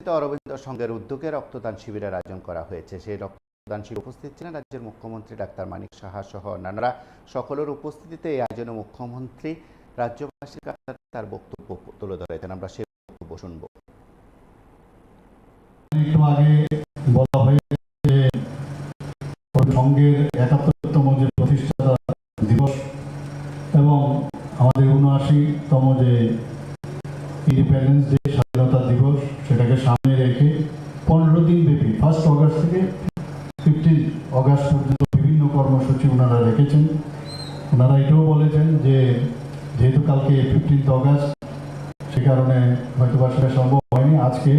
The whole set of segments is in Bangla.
অরবিন্দ সংঘের উদ্যোগে রক্তদান শিবিরের আয়োজন করা হয়েছে। সেই রক্তদান শিবিরে উপস্থিত ছিলেন রাজ্যের মুখ্যমন্ত্রী ডাক্তার মানিক সাহা সহ অন্যান্যরা। সকলের উপস্থিতিতে এই আয়োজনে মুখ্যমন্ত্রী, রাজ্যবাসীর কাছে তার বক্তব্য তুলে ধরেছেন আমরা সেই বক্তব্য শুনব। সংঘের একাত্তরতম যে প্রতিষ্ঠাতা দিবস এবং আমাদের উনআশিতম যে ইন্ডিপেন্ডেন্স ডে স্বাধীনতা দিবস, সেটাকে সামনে রেখে পনেরো দিন ব্যাপী ফার্স্ট অগস্ট থেকে ফিফটিন অগস্ট পর্যন্ত বিভিন্ন কর্মসূচি ওনারা রেখেছেন। ওনারা এটাও বলেছেন যে, যেহেতু কালকে ফিফটিন্থ অগস্ট সে কারণে হয়তো বা সেটা সম্ভব হয়নি, আজকে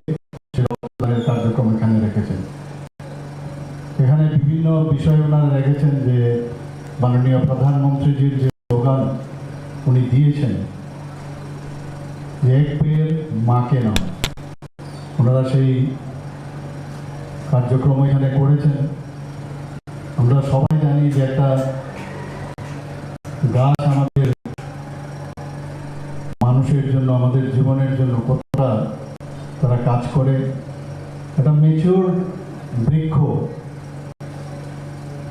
কার্যক্রম এখানে রেখেছেন। এখানে বিভিন্ন বিষয় ওনারা রেখেছেন যে, মাননীয় প্রধানমন্ত্রীজির যে স্লোগান উনি দিয়েছেন যে এক পেয়ের মাকে নাম ওনারা সেই কার্যক্রম এখানে করেছেন। আমরা সবাই জানি যে একটা গাছ আমাদের মানুষের জন্য, আমাদের জীবনের জন্য কতটা তারা কাজ করে। একটা মেচুর বৃক্ষ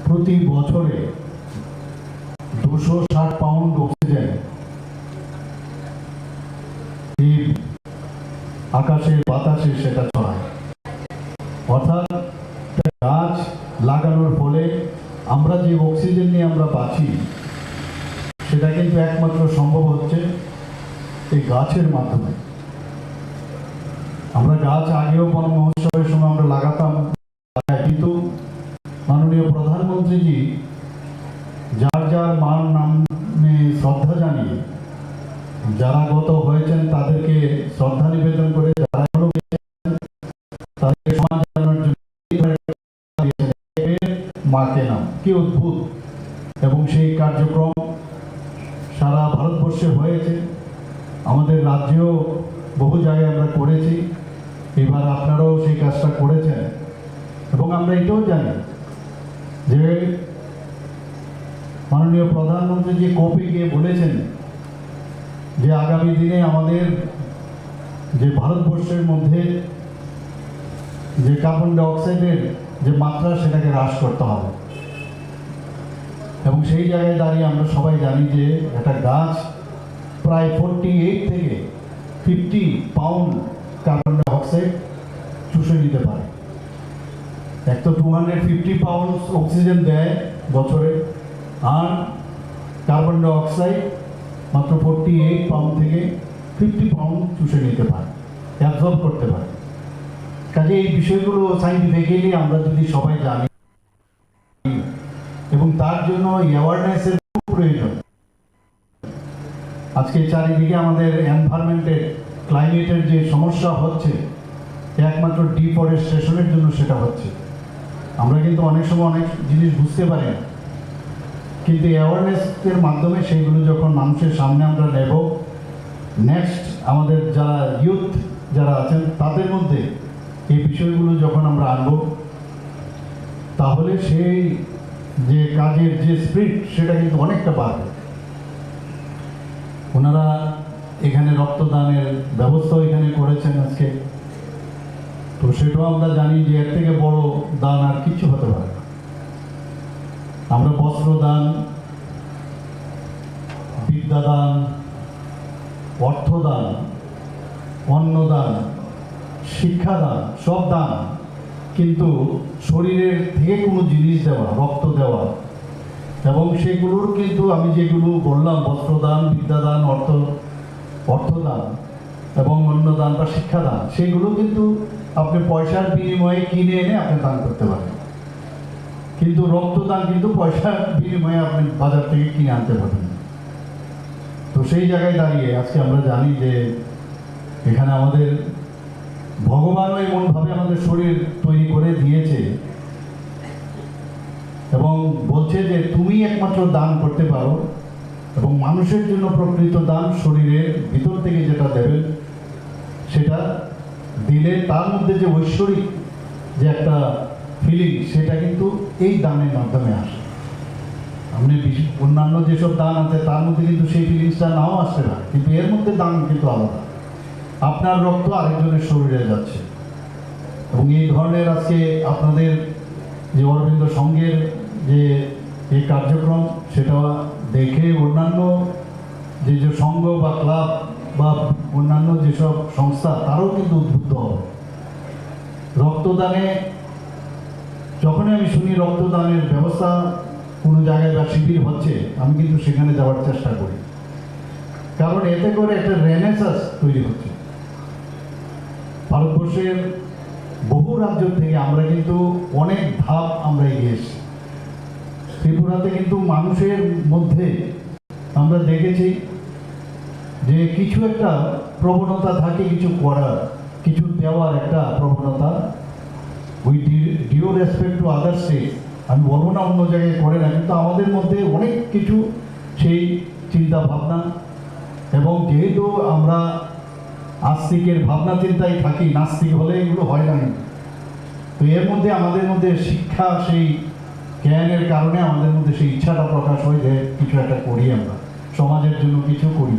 প্রতি বছরে দুশো ষাট পাউন্ড অক্সিজেন এই আকাশে, বাতাসে সেটা ছড়ায় অর্থাৎ গাছ লাগানোর ফলে আমরা যে অক্সিজেন নিয়ে আমরা বাঁচি, সেটা কিন্তু একমাত্র সম্ভব হচ্ছে এই গাছের মাধ্যমে। আমরা গাছ আগেও বন মহোৎসবের মাকে নাম। কি অদ্ভুত। এবং সেই কার্যক্রম সারা ভারতবর্ষে হয়েছে। আমাদের রাজ্যেও বহু জায়গায় আমরা করেছি। এবার আপনারাও সেই কাজটা করেছেন। এবং আমরা এটাও জানি যে মাননীয় প্রধানমন্ত্রী যে কোপে গিয়ে বলেছেন যে আগামী দিনে আমাদের যে ভারতবর্ষের মধ্যে যে কার্বন ডাইঅক্সাইডের যে মাত্রা সেটাকে হ্রাস করতে হবে। এবং সেই জায়গায় দাঁড়িয়ে আমরা সবাই জানি যে একটা গাছ প্রায় ফোরটি এইট থেকে ফিফটি পাউন্ড কার্বন ডাইঅক্সাইড চুষে নিতে পারে। এক তো two hundred fifty pound oxygen দেয় বছরে, আর কার্বন ডাইঅক্সাইড মাত্র ফোরটি এইট পাউন্ড থেকে ফিফটি পাউন্ড চুষে নিতে পারে অ্যাবজর্ব করতে পারে। কাজে এই বিষয়গুলো সাইন্টিফিক্যালি আমরা যদি সবাই জানি, এবং তার জন্য অ্যাওয়ারনেসের খুব প্রয়োজন। আজকে চারিদিকে আমাদের এনভায়রনমেন্টের ক্লাইমেটের যে সমস্যা হচ্ছে একমাত্র ডিফরেস্টেশনের জন্য সেটা হচ্ছে। আমরা কিন্তু অনেক সময় অনেক জিনিস বুঝতে পারি না। কিন্তু অ্যাওয়ারনেসের মাধ্যমে সেইগুলো যখন মানুষের সামনে আমরা নেব নেক্সট আমাদের যারা ইউথ যারা আছেন, তাদের মধ্যে এই বিষয়গুলো যখন আমরা আনব, তাহলে সেই যে কাজের যে স্পিড সেটা কিন্তু অনেকটা বাড়বে। ওনারা এখানে রক্তদানের ব্যবস্থাও এখানে করেছেন আজকে। তো সেটাও আমরা জানি যে এর থেকে বড় দান আর কিছু হতে পারে আমরা বস্ত্রদান, বিদ্যাদান, অর্থদান, অন্নদান শিক্ষাদান সব দান। কিন্তু শরীরের থেকে কোনো জিনিস দেওয়া, রক্ত দেওয়া। এবং সেগুলোর কিন্তু আমি যেগুলো বললাম, বস্ত্রদান, বিদ্যাদান, অর্থ, অর্থদান এবং অন্নদান বা শিক্ষাদান, সেগুলো কিন্তু আপনি পয়সার বিনিময়ে কিনে এনে আপনি দান করতে পারেন। কিন্তু রক্তদান কিন্তু পয়সার বিনিময়ে আপনি বাজার থেকে কিনে আনতে পারবেন। তো সেই জায়গায় দাঁড়িয়ে আজকে আমরা জানি যে এখানে আমাদের ভগবানও এমনভাবে আমাদের শরীর তৈরি করে দিয়েছে। এবং বলছে যে তুমি একমাত্র দান করতে পারো এবং মানুষের জন্য প্রকৃত দান শরীরের ভিতর থেকে যেটা দেবেন, সেটা দিলে তার মধ্যে যে ঐশ্বরিক যে একটা ফিলিং সেটা কিন্তু এই দানের মাধ্যমে আসে। আপনি অন্যান্য যেসব দান আছে, তার মধ্যে কিন্তু সেই ফিলিংসটা নাও আসতে না কিন্তু এর মধ্যে দান কিন্তু আলাদা। আপনার রক্ত আরেকজনের শরীরে যাচ্ছে। এবং এই ধরনের আজকে আপনাদের যে অরবিন্দ সংঘের যে এই কার্যক্রম, সেটা দেখে অন্যান্য যে যে সংঘ বা ক্লাব বা অন্যান্য যেসব সংস্থা, তারাও কিন্তু উদ্বুদ্ধ হবে। রক্তদানে, যখনই আমি শুনি রক্তদানের ব্যবস্থা, কোনো জায়গায় বা শিবির হচ্ছে, আমি কিন্তু সেখানে যাওয়ার চেষ্টা করি। কারণ এতে করে একটা রেনেসাস তৈরি হচ্ছে। ভারতবর্ষের বহু রাজ্য থেকে আমরা কিন্তু অনেক ধাপ আমরা এগিয়ে এসেছি। ত্রিপুরাতে কিন্তু মানুষের মধ্যে আমরা দেখেছি যে কিছু একটা প্রবণতা থাকে, কিছু করার, কিছু দেওয়ার একটা প্রবণতা। We due respect to other state আমি বলব না অন্য জায়গায় করে না, কিন্তু আমাদের মধ্যে অনেক কিছু সেই চিন্তা ভাবনা এবং যেহেতু আমরা আস্তিকের ভাবনা চিন্তায় থাকি, নাস্তিক হলে এগুলো হয় না। তো এর মধ্যে আমাদের মধ্যে শিক্ষা সেই জ্ঞানের কারণে আমাদের মধ্যে সেই ইচ্ছাটা প্রকাশ হয় যে কিছু একটা করি আমরা, সমাজের জন্য কিছু করি।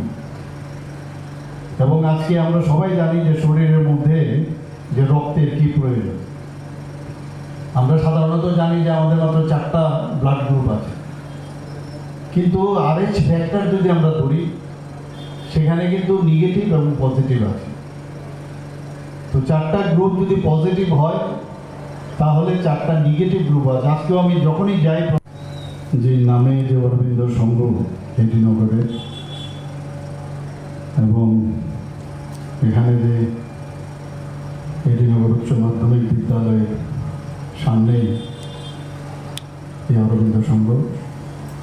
এবং আজকে আমরা সবাই জানি যে শরীরের মধ্যে যে রক্তের কি প্রয়োজন। আমরা সাধারণত জানি যে আমাদের মাত্র চারটা ব্লাড গ্রুপ আছে। কিন্তু আরএইচ ফ্যাক্টর যদি আমরা ধরি সেখানে কিন্তু নেগেটিভ এবং পজিটিভ আছে। তো চারটা গ্রুপ যদি পজিটিভ হয়, তাহলে চারটা নেগেটিভ গ্রুপ আছে। আজকেও আমি যখনই যাই, যে নামে যে অরবিন্দ সংঘ, এটি নগরে এবং এখানে যে এটি নগর উচ্চ মাধ্যমিক বিদ্যালয়ের সামনেই এই অরবিন্দ সংঘ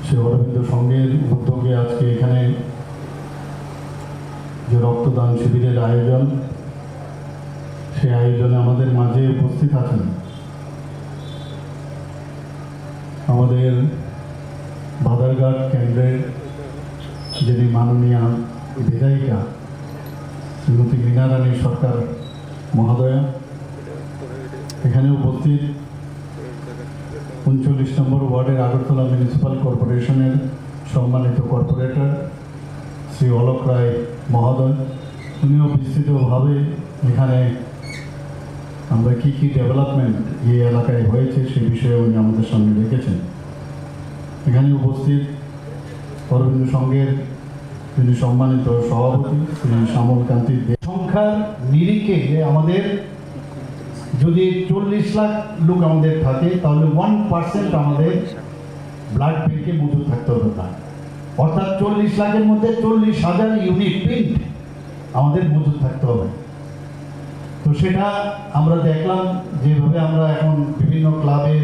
সেই অরবিন্দ সংঘের উদ্যোগে আজকে এখানে যে রক্তদান শিবিরের আয়োজন, সেই আয়োজনে আমাদের মাঝে উপস্থিত আছেন। আমাদের বাদারঘাট কেন্দ্রের যিনি মাননীয় বিধায়িকা, শ্রীমতী মীনা রানী সরকার মহোদয়া, এখানে উপস্থিত উনচল্লিশ নম্বর ওয়ার্ডের আগরতলা মিউনিসিপ্যাল কর্পোরেশনের সম্মানিত কর্পোরেটর শ্রী অলোক রায় মহোদয় উনিও বিস্তৃতভাবে এখানে আমরা কি কি ডেভেলপমেন্ট এই এলাকায় হয়েছে সে বিষয়ে উনি আমাদের সামনে রেখেছেন। এখানে উপস্থিত অরবিন্দ সংঘের তিনি সম্মানিত সভাপতি শ্রী শ্যামল কান্তি সংখ্যার নিরিখে আমাদের যদি চল্লিশ লাখ লোক আমাদের থাকে, তাহলে ওয়ান পার্সেন্ট আমাদের ব্লাড ব্যাংকে মজুদ থাকতে হবে না অর্থাৎ চল্লিশ লাখের মধ্যে চল্লিশ হাজার ইউনিট প্রিন্ট আমাদের মজুদ থাকতে হবে। তো সেটা আমরা দেখলাম, যেভাবে আমরা এখন বিভিন্ন ক্লাবে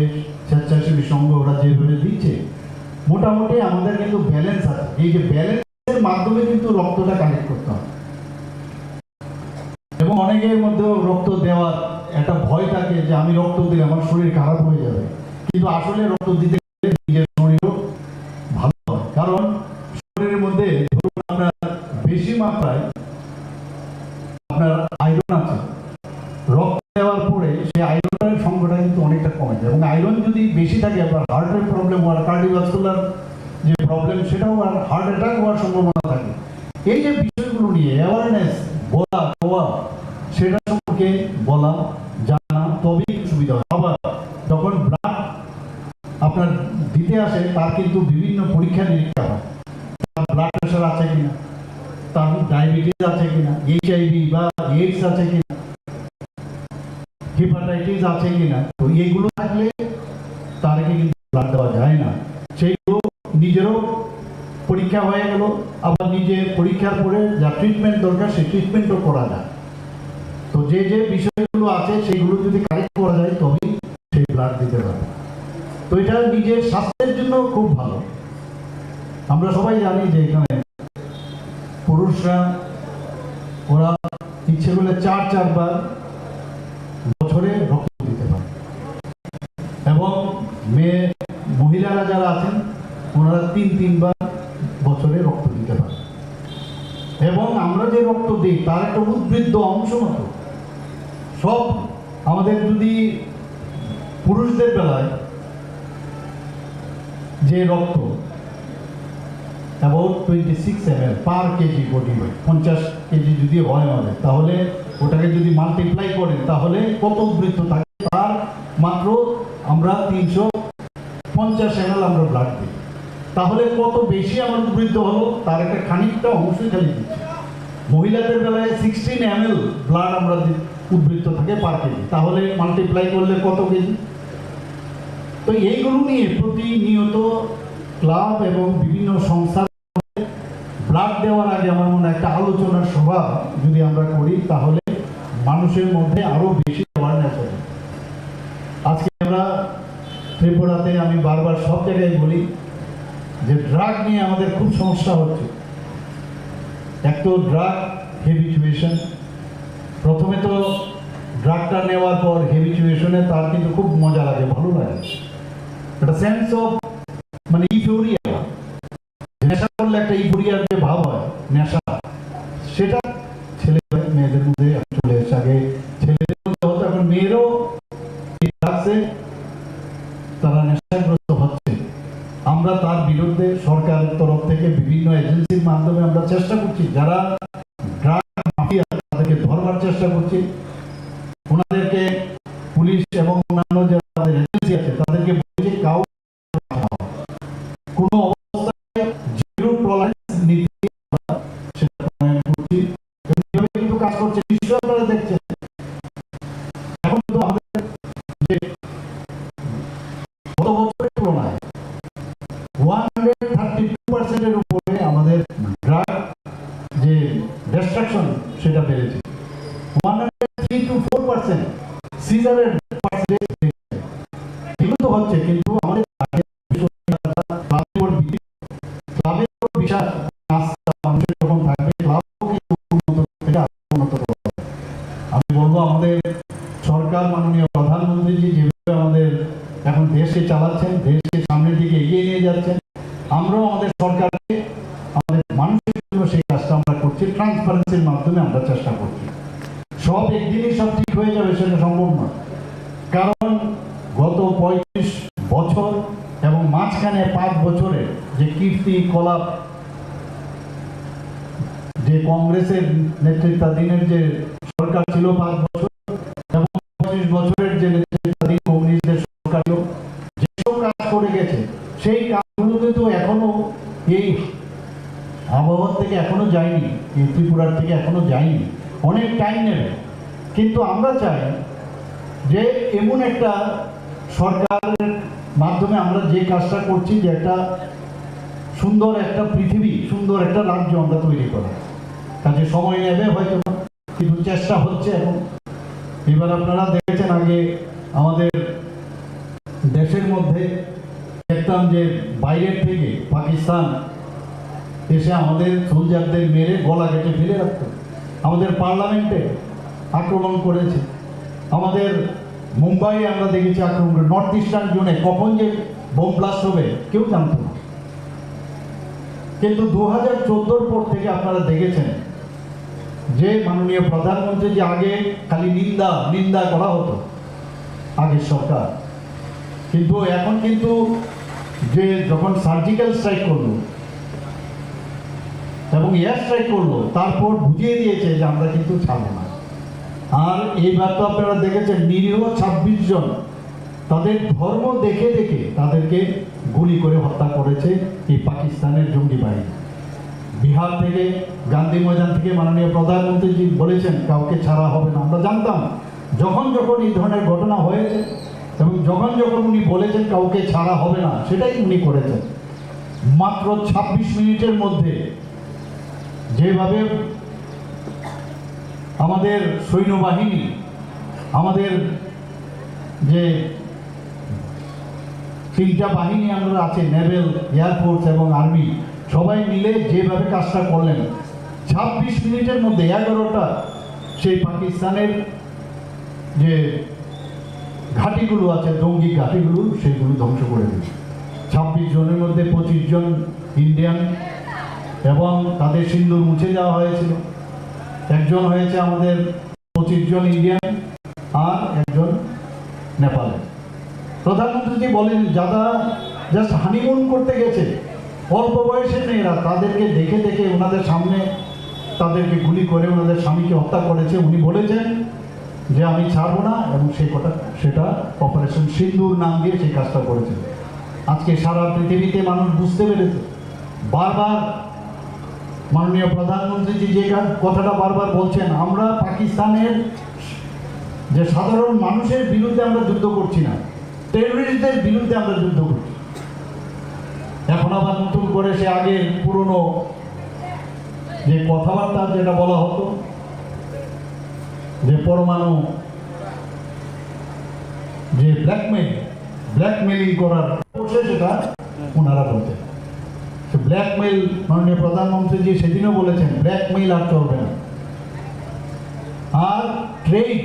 স্বেচ্ছাসেবী সংঘ ওরা যেভাবে দিচ্ছে, মোটামুটি আমাদের কিন্তু ব্যালেন্স আছে। এই যে ব্যালেন্সের মাধ্যমে কিন্তু রক্তটা কালেক্ট করতে হবে। এবং অনেকের মধ্যেও রক্ত দেওয়ার একটা ভয় থাকে যে, আমি রক্ত দিলে আমার শরীর খারাপ হয়ে যাবে। কিন্তু আসলে রক্ত দিতে গেলে নিজের শরীরও ভালো হয় কারণ শরীরের মধ্যে ধরুন আপনার বেশি মাত্রায় আপনার আয়রন আছে। রক্ত দেওয়ার পরে সেই আয়রনের সংখ্যাটা কিন্তু অনেকটা কমে যায়। এবং আয়রন যদি বেশি থাকে, আপনার হার্টের প্রবলেম হওয়ার কার্ডিওভাস্কুলার যে প্রবলেম সেটাও আর হার্ট অ্যাটাক হওয়ার সম্ভাবনা থাকে। এই যে বিষয়গুলো নিয়ে অ্যাওয়ারনেস বলা হওয়া সেটা সম্পর্কে বলা, জানা, তবেই সুবিধা হয়। আবার যখন ব্লাড আপনার দিতে আসে, তার কিন্তু বিভিন্ন পরীক্ষা নিরীক্ষা হয়। ব্লাড প্রেশার আছে কিনা? তার ডায়াবেটিস আছে কিনা এইচআইভি বা এইডস আছে কিনা আছে কিনা, তো এইগুলো থাকলে কিন্তু ব্লাড দেওয়া যায় না। সেইগুলো নিজেরও পরীক্ষা হয়ে গেল, আবার নিজে পরীক্ষার পরে যা ট্রিটমেন্ট দরকার, সেই ট্রিটমেন্টও করা যায়। তো যে যে বিষয়গুলো আছে সেগুলো যদি কারেক্ট করা যায়, তবেই সেই ব্লাড দিতে পারবে। তো এটা নিজের স্বাস্থ্যের জন্য খুব ভালো। আমরা সবাই জানি যে এখানে পুরুষরা, ওরা ইচ্ছে করলে চার চারবার বছরে রক্ত দিতে পারে। এবং মেয়ে, মহিলারা যারা আছেন, ওনারা তিন, তিনবার বছরে রক্ত দিতে পারে। এবং আমরা যে রক্ত দিই, তার একটা উদ্বৃত্ত অংশ মতো সব আমাদের যদি পুরুষদের বেলায় যে রক্ত about twenty six M L per kg body পঞ্চাশ কেজি যদি হয় আমাদের, তাহলে ওটাকে যদি মাল্টিপ্লাই করেন, তাহলে কত উদ্বৃত্ত থাকে? তার মাত্র আমরা তিনশো পঞ্চাশ এম এল আমরা ব্লাড দিই। তাহলে কত বেশি আমার উদ্বৃত্ত হলো তার একটা খানিকটা অংশই খালি দিচ্ছি। মহিলাদের বেলায় সিক্সটিন এম এল ব্লাড আমরা উদ্বৃত্ত থাকে পার কেজি তাহলে মাল্টিপ্লাই করলে কত কেজি তো এইগুলো নিয়ে প্রতিনিয়ত ক্লাব এবং বিভিন্ন সংস্থার দেওয়ার আগে আমার মনে হয় একটা আলোচনার সভা যদি আমরা করি, তাহলে মানুষের মধ্যে আরও বেশি অ্যাওয়ারনেস হবে। আজকে আমরা ত্রিপুরাতে আমি বারবার সব জায়গায় বলি যে ড্রাগ নিয়ে আমাদের খুব সমস্যা হচ্ছে। এক তো ড্রাগ হেবিচুয়েশন প্রথমে তো ড্রাগটা নেওয়ার পর হেবিচুয়েশনে তার কিন্তু খুব মজা লাগে, ভালো লাগে। একটা সেন্স অফ भाव है। 100 গত পঁয়ত্রিশ বছর এবং মাঝখানে পাঁচ বছরে যে কীর্তি কলাপ, যে কংগ্রেসের নেতৃত্বাধীনের যে সরকার ছিল পাঁচ বছর এবং পঁচিশ বছরের যে নেতৃত্বাধীন কমিউনিস্টদের সরকার ছিল, যেসব কাজ করে গেছে, সেই কাজগুলো কিন্তু এখনও এই আবহাওয়ার থেকে এখনও যায়নি, এই ত্রিপুরার থেকে এখনও যায়নি। অনেক টাইম নেবে। কিন্তু আমরা চাই যে এমন একটা সরকারের মাধ্যমে আমরা যে কাজটা করছি যে একটা সুন্দর একটা পৃথিবী, সুন্দর একটা রাজ্য আমরা তৈরি করা। কাজে সময় নেবে হয়তো, কিন্তু চেষ্টা হচ্ছে এখন। এবার আপনারা দেখেছেন আগে আমাদের দেশের মধ্যে দেখতাম যে বাইরের থেকে পাকিস্তান এসে আমাদের সোলজারদের মেরে গলা কেটে ফেলে রাখতো। আমাদের পার্লামেন্টে আক্রমণ করেছে। আমাদের মুম্বাইয়ে আমরা দেখেছি আক্রমণ করে নর্থ ইস্টার্ন জোনে কখন যে বোম ব্লাস্ট হবে, কেউ জানতো না। কিন্তু দু হাজার চোদ্দোর পর থেকে আপনারা দেখেছেন যে মাননীয় প্রধানমন্ত্রী যে আগে খালি নিন্দা নিন্দা করা হতো আগের সরকার। কিন্তু এখন কিন্তু যে যখন সার্জিক্যাল স্ট্রাইক করল এবং এয়ার স্ট্রাইক করল, তারপর বুঝিয়ে দিয়েছে যে আমরা কিন্তু ছাড়বো না। আর এইবার তো আপনারা দেখেছেন নিরীহ ছাব্বিশ জন। তাদের ধর্ম দেখে দেখে তাদেরকে গুলি করে হত্যা করেছে এই পাকিস্তানের জঙ্গি বাহিনী। বিহার থেকে গান্ধী ময়দান থেকে মাননীয় প্রধানমন্ত্রীজি বলেছেন, কাউকে ছাড়া হবে না। আমরা জানতাম, যখন যখন এই ধরনের ঘটনা হয়েছে এবং যখন যখন উনি বলেছেন, কাউকে ছাড়া হবে না, সেটাই উনি করেছেন। মাত্র ২৬ মিনিটের মধ্যে যেভাবে আমাদের সৈন্যবাহিনী, আমাদের যে তিনটা বাহিনী আমরা আছে, নেভেল এয়ারফোর্স এবং আর্মি, সবাই মিলে যেভাবে কাজটা করলেন, ছাব্বিশ মিনিটের মধ্যে, এগারোটা, সেই পাকিস্তানের যে ঘাঁটিগুলো আছে, জঙ্গি ঘাঁটিগুলো, সেগুলো ধ্বংস করে দিল ছাব্বিশ জনের মধ্যে পঁচিশ জন ইন্ডিয়ান এবং তাদের সিন্দুর মুছে যাওয়া হয়েছিল। একজন হয়েছে আমাদের পঁচিশ জন ইন্ডিয়ান আর একজন নেপালে প্রধানমন্ত্রীজি বলেন, যারা জাস্ট হানিমুন করতে গেছে, অল্প বয়সের মেয়েরা তাদেরকে দেখে দেখে ওনাদের সামনে তাদেরকে গুলি করে ওনাদের স্বামীকে হত্যা করেছে। উনি বলেছেন যে আমি ছাড়বো না এবং সেই কথা সেটা অপারেশন সিন্দুর নাম দিয়ে সেই কাজটা করেছেন আজকে সারা পৃথিবীতে মানুষ বুঝতে পেরেছে, বারবার মাননীয় প্রধানমন্ত্রীজি যে কথাটা বারবার বলছেন, আমরা পাকিস্তানের যে সাধারণ মানুষের বিরুদ্ধে আমরা যুদ্ধ করছি না টেররিস্টদের বিরুদ্ধে আমরা যুদ্ধ করছি। এখন আবার নতুন করে সে আগে পুরনো যে কথাবার্তা যেটা বলা হতো, যে পরমাণু, যে ব্ল্যাকমেল ব্ল্যাকমেলিং করার সেটা ওনারা বলছেন ব্ল্যাকমেল মাননীয় প্রধানমন্ত্রীজি সেদিনও বলেছেন, ব্ল্যাকমেইল আর চলবে না। আর ট্রেড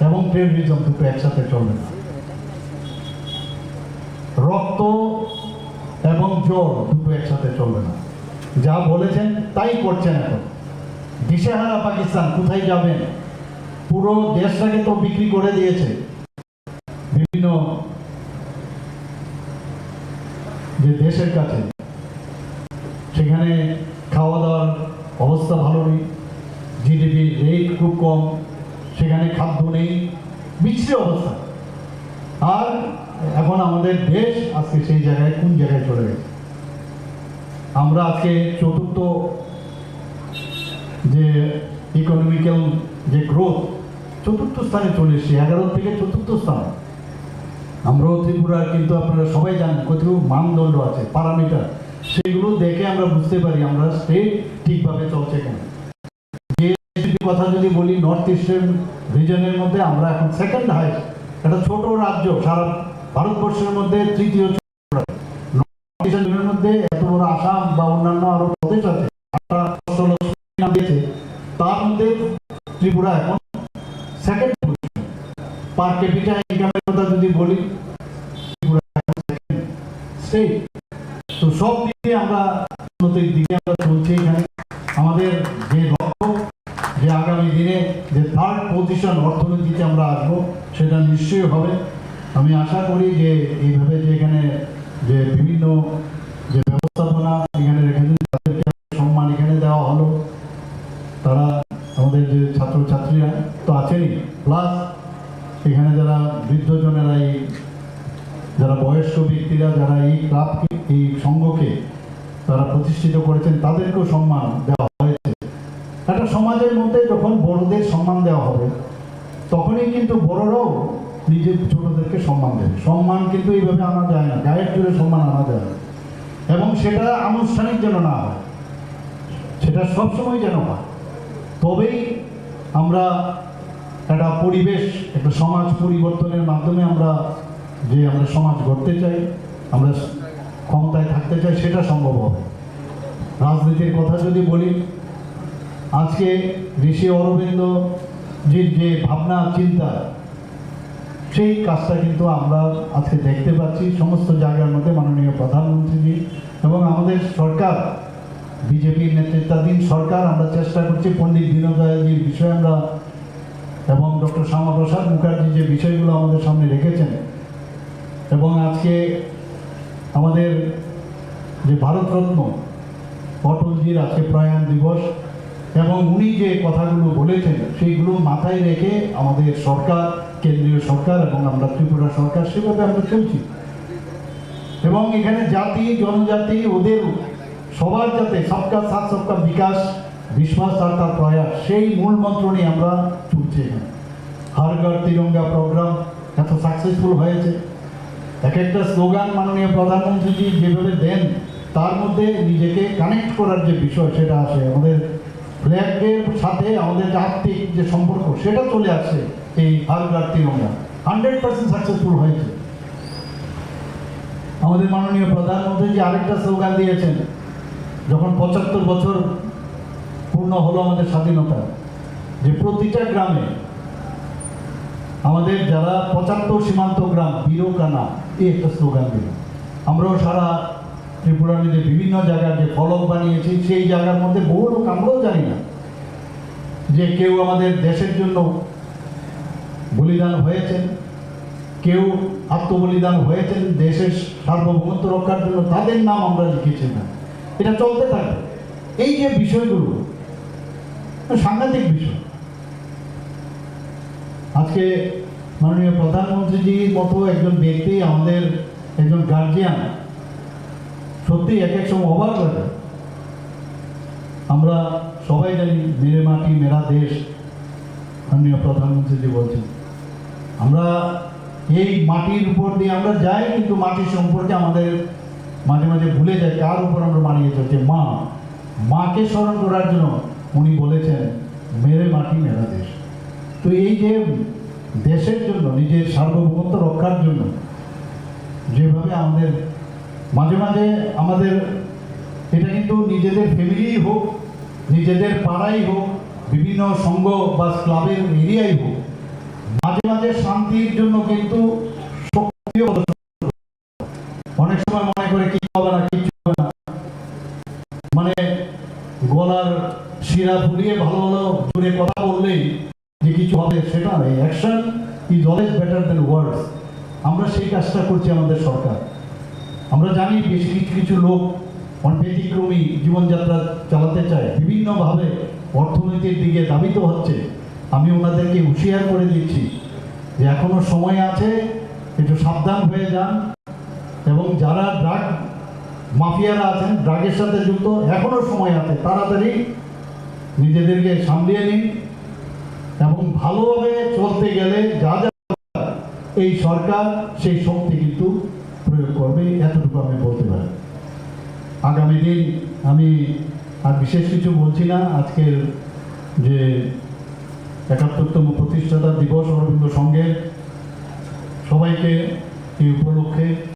এবং টেররিজম দুটো একসাথে চলবে না। রক্ত এবং জোর দুটো একসাথে চলবে না। যা বলেছেন তাই করছেন এখন। দিশেহারা পাকিস্তান, কোথায় যাবেন? পুরো দেশটাকে তো বিক্রি করে দিয়েছে। বিভিন্ন যে দেশের কাছে, সেখানে খাওয়া দাওয়ার অবস্থা ভালো নেই জিডিপি রেট খুব কম, সেখানে খাদ্য নেই, বিচ্ছিরি অবস্থা। আর এখন আমাদের দেশ আজকে সেই জায়গায়, কোন জায়গায় চলে গেছে? আমরা আজকে চতুর্থ যে ইকোনমিক্যাল যে গ্রোথ চতুর্থ স্থানে চলে এসেছি, এগারো থেকে চতুর্থ স্থান। আমরাও ত্রিপুরার কিন্তু আপনারা সবাই জানেন কতগুলো মানদণ্ড আছে প্যারামিটার সেগুলো দেখে আমরা বুঝতে পারি আমরা স্টেট ঠিকভাবে চলছে কেন। কথা যদি বলি নর্থ ইস্টার্ন রিজনের মধ্যে আমরা এখন সেকেন্ড হাইস্ট একটা ছোট রাজ্য, সারা ভারতবর্ষের মধ্যে তৃতীয় মধ্যে এত বড় আসাম বা অন্যান্য আরও প্রদেশ আছে তার মধ্যে ত্রিপুরা এখন সেকেন্ড পার ক্যাপিটা ইনকামের বলি। তো সব দিকে আমরা উন্নতির দিকে আমরা চলছি এখানে আমাদের যে লক্ষ্য, যে আগামী দিনে যে থার্ড পজিশন অর্থনীতিতে আমরা আসব, সেটা নিশ্চয়ই হবে আমি আশা করি যে এইভাবে যে এখানে যে বিভিন্ন এই সংঘকে তারা প্রতিষ্ঠিত করেছেন, তাদেরকেও সম্মান দেওয়া হয়েছে। একটা সমাজের মধ্যে যখন বড়দের সম্মান দেওয়া হবে, তখনই কিন্তু বড়রাও নিজের ছোটদেরকে সম্মান দেবে। সম্মান কিন্তু এইভাবে আনা যায় না, গায়ের জোরে সম্মান আনা যায় না। এবং সেটা আনুষ্ঠানিক যেন না হয়, সেটা সবসময় যেন হয়। তবেই আমরা একটা পরিবেশ, একটা সমাজ পরিবর্তনের মাধ্যমে আমরা যে আমরা সমাজ গড়তে চাই, আমরা ক্ষমতায় থাকতে চাই সেটা সম্ভব হবে। রাজনীতির কথা যদি বলি, আজকে ঋষি অরবিন্দজির যে ভাবনা, চিন্তা, সেই কাজটা কিন্তু আমরা আজকে দেখতে পাচ্ছি। সমস্ত জায়গার মধ্যে মাননীয় প্রধানমন্ত্রীজি এবং আমাদের সরকার, বিজেপির নেতৃত্বাধীন সরকার, আমরা চেষ্টা করছি পণ্ডিত দীনদয়ালজির বিষয়ে আমরা এবং ডক্টর শ্যামাপ্রসাদ মুখার্জি যে বিষয়গুলো আমাদের সামনে রেখেছেন এবং আজকে আমাদের যে ভারতরত্ন অটলজির আজকে প্রয়াণ দিবস এবং উনি যে কথাগুলো বলেছেন, সেইগুলো মাথায় রেখে আমাদের সরকার, কেন্দ্রীয় সরকার এবং আমরা ত্রিপুরা সরকার সেভাবে আমরা চলছি। এবং এখানে জাতি, জনজাতি, ওদের সবার যাতে সবকা সাথ, সবকা বিকাশ, বিশ্বাস আর তার প্রয়াস, সেই মূল মন্ত্র নিয়ে আমরা চলছি এখানে। হর ঘর তিরঙ্গা প্রোগ্রাম এত সাকসেসফুল হয়েছে। এক একটা স্লোগান মাননীয় প্রধানমন্ত্রীজি যেভাবে দেন, তার মধ্যে নিজেকে কানেক্ট করার যে বিষয় সেটা আসে আমাদের ফ্ল্যাগের সাথে আমাদের যে আর্থিক যে সম্পর্ক সেটা চলে আসছে এই ঘর তিরঙ্গা হান্ড্রেড পার্সেন্ট সাকসেসফুল হয়েছে। আমাদের মাননীয় প্রধানমন্ত্রী যে আরেকটা স্লোগান দিয়েছেন, যখন পঁচাত্তর বছর পূর্ণ হলো আমাদের স্বাধীনতা, যে প্রতিটা গ্রামে আমাদের যারা পঁচাত্তর সীমান্ত গ্রাম, বীরকানা এই একটা স্লোগান দিল। আমরাও সারা ত্রিপুরার যে বিভিন্ন জায়গার যে ফলক বানিয়েছি, সেই জায়গার মধ্যে বহু লোক আমরাও জানি না যে কেউ আমাদের দেশের জন্য বলিদান হয়েছেন, কেউ আত্মবলিদান হয়েছেন, দেশের সার্বভৌমত্ব রক্ষার জন্য তাদের নাম আমরা লিখেছি না। এটা চলতে থাকবে। এই যে বিষয়গুলো, সাংঘাতিক বিষয়। আজকে মাননীয় প্রধানমন্ত্রীজির মতো একজন ব্যক্তি আমাদের একজন গার্জিয়ান সত্যি এক এক সময় অবাক লাগে আমরা সবাই জানি মেরে মাটি, মেরা দেশ, মাননীয় প্রধানমন্ত্রীজি বলছেন। আমরা এই মাটির উপর দিয়ে আমরা যাই, কিন্তু মাটির সম্পর্কে আমাদের মাঝে মাঝে ভুলে যাই কার উপর আমরা মানিয়ে চলছে? মা, মাকে স্মরণ করার জন্য উনি বলেছেন, মেরে মাটি, মেরা দেশ। তো এই যে দেশের জন্য, নিজের সার্বভৌমত্ব রক্ষার জন্য যেভাবে আমাদের, মাঝে মাঝে আমাদের, এটা কিন্তু নিজেদের ফ্যামিলিই হোক, নিজেদের পাড়াই হোক, বিভিন্ন সংঘ বা ক্লাবের এরিয়াই হোক, মাঝে মাঝে শান্তির জন্য কিন্তু অনেক সময় মনে করে কি হবে না কিছু হবে না। মানে গলার শিরা ফুলিয়ে ভালো ভালো জুড়ে কথা বললেই কিছু হবে, সেটা নয়। Action is always better than words আমরা সেই কাজটা করছি আমাদের সরকার। আমরা জানি বেশ কিছু কিছু লোক ব্যতিক্রমী জীবনযাত্রা চালাতে চায়। বিভিন্নভাবে অর্থনীতির দিকে দাবিত হচ্ছে। আমি ওনাদেরকে হুঁশিয়ার করে দিচ্ছি যে এখনও সময় আছে, একটু সাবধান হয়ে যান। এবং যারা ড্রাগ মাফিয়ারা আছেন ড্রাগের সাথে যুক্ত, এখনও সময় আছে। তাড়াতাড়ি নিজেদেরকে সামলিয়ে নিন। এবং ভালোভাবে চলতে গেলে যা যা এই সরকার সেই শক্তি কিন্তু প্রয়োগ করবে, এতটুকু আমি বলতে পারি। আগামী দিন আমি আর বিশেষ কিছু বলছি না। আজকের যে একাত্তরতম প্রতিষ্ঠাতা দিবস অরবিন্দ সঙ্গে সবাইকে এই উপলক্ষে